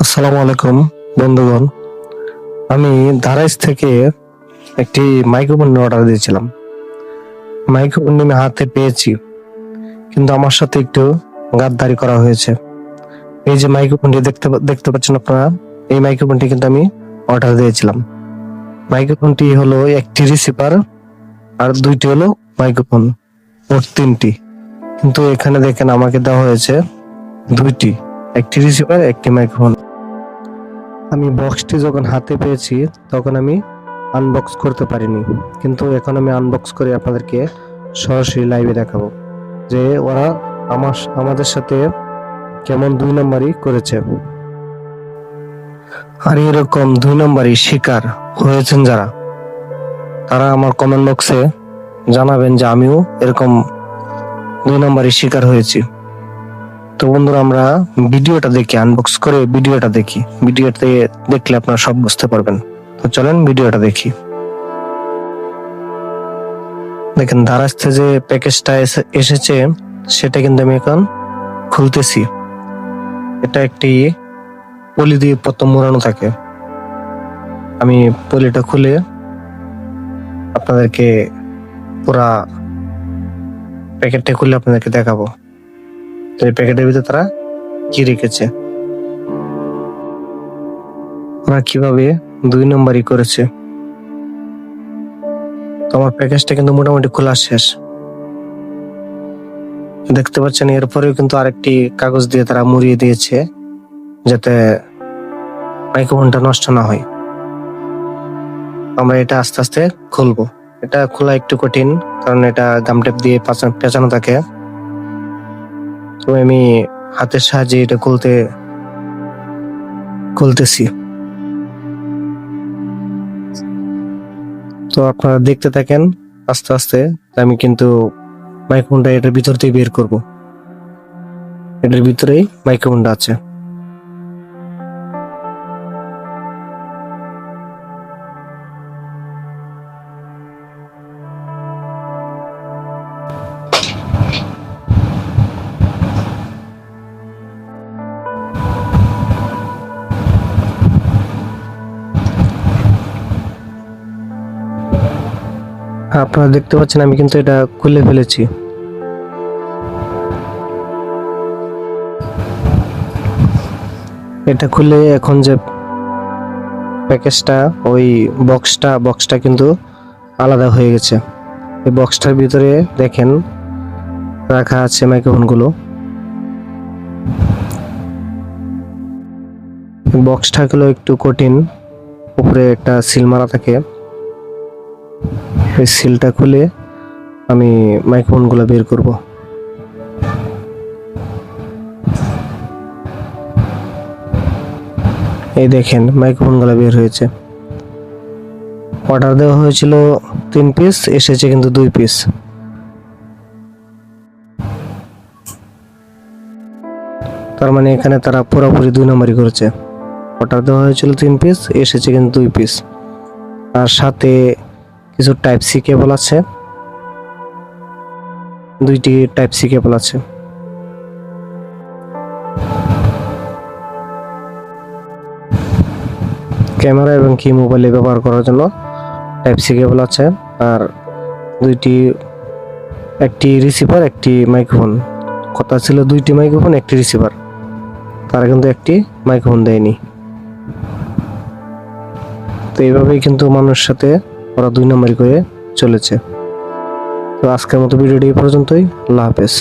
আসসালামু আলাইকুম, বন্ধুগণ। আমি ধারাইস থেকে একটি মাইক্রোফোন অর্ডার দিয়েছিলাম। মাইক্রোফোন আমি হাতে পেয়েছি, কিন্তু আমার সাথে একটু গাদ্দারি করা হয়েছে। এই যে মাইক্রোফোনটি দেখতে দেখতে পাচ্ছেন আপনারা, এই মাইক্রোফোনটি কিন্তু আমি অর্ডার দিয়েছিলাম। মাইক্রোফোনটি হলো একটি রিসিভার আর দুইটি হলো মাইক্রোফোন, মোট তিনটি। কিন্তু এখানে দেখেন আমাকে দেওয়া হয়েছে দুইটি, একটি রিসিভার একটি মাইক্রোফোন। আমি বক্সটি যখন হাতে পেয়েছি, তখন আমি আনবক্স করতে পারিনি। কিন্তু এখন আমি আনবক্স করে আপনাদেরকে সরাসরি লাইভে দেখাবো যে ওরা আমার, আমাদের সাথে কেমন দুই নম্বরই করেছে। আর এরকম দুই নম্বরই শিকার হয়েছেন যারা, তারা আমার কমেন্ট বক্সে জানাবেন যে আমিও এরকম দুই নম্বরই শিকার হয়েছি। তো বন্ধুরা, আমরা ভিডিওটা দেখি আনবক্স করে ভিডিওটা দেখি। ভিডিওতে দেখলে আপনারা সব বুঝতে পারবেন। তো চলেন ভিডিওটা দেখি। দেখেন দারাজতে যে প্যাকেজটা এসে- এসেছে, সেটা কিন্তু আমি এখন খুলতেছি। এটা একটি পলি দিয়ে প্রথম মোড়ানো থাকে। আমি পলিটা খুলে আপনাদেরকে পুরা প্যাকেটটা খুলে আপনাদেরকে দেখাবো। তো এই প্যাকেটের ভিতরে তারা কি রেখেছে? ওরা কীভাবে দুই নম্বরই করেছে? আমার প্যাকেজটা কিন্তু মোটামুটি খোলা শেষ। দেখতে পাচ্ছেন, এরপরেও কিন্তু আরেকটি কাগজ দিয়ে তারা মুড়িয়ে দিয়েছে, যাতে মাইক্রোফোনটা নষ্ট না হয়। আমরা এটা আস্তে আস্তে খুলবো। এটা খোলা একটু কঠিন, কারণ এটা গাম টেপ দিয়ে পাচা- পেঁচানো থাকে। তো আমি হাতের সাহায্যে এটা খুলতে, খুলতেছি। তো আপনারা দেখতে থাকেন, আস্তে আস্তে আমি কিন্তু মাইক্রোফোনটা এটার ভিতর থেকে বের করব। এটার ভিতরেই মাইক্রোফোনটা আছে। আপনারা দেখতে পাচ্ছেন, আমি কিন্তু এটা খুলে ফেলেছি। এটা খুলে এখন যে প্যাকেজটা, ওই বক্সটা বক্সটা কিন্তু আলাদা হয়ে গেছে। এই বক্সটার ভিতরে দেখেন, রাখা আছে মাইক্রোফোনগুলো বক্সটা গুলো একটু কঠিন, উপরে একটা সিল মারা থাকে। এই সিলটা খুলে আমি মাইক্রোফোনগুলো বের করব। এই দেখেন মাইক্রোফোনগুলো বের হয়েছে। অর্ডার দেওয়া হয়েছিল তিন পিস এসেছে কিন্তু দুই পিস তার মানে এখানে তারা পুরোপুরি দুই নম্বরই করেছে। অর্ডার দেওয়া হয়েছিল তিন পিস এসেছে কিন্তু দুই পিস আর সাথে কিছু টাইপ সি কেবল আছে। দুইটি টাইপ সি কেবল আছে। ক্যামেরা এবং কি মোবাইলে ব্যবহার করার জন্য টাইপ সি কেবল আছে। আর দুইটি, একটি রিসিভার একটি মাইক্রোফোন কথা ছিল দুইটি মাইক্রোফোন একটি রিসিভার তারা কিন্তু একটি মাইক্রোফোন দেয়নি। তো এইভাবেই কিন্তু মানুষের সাথে ওরা দুই নম্বরই করে চলেছে। তো আজকের মতো ভিডিওটি এই পর্যন্তই। আল্লাহ হাফেজ।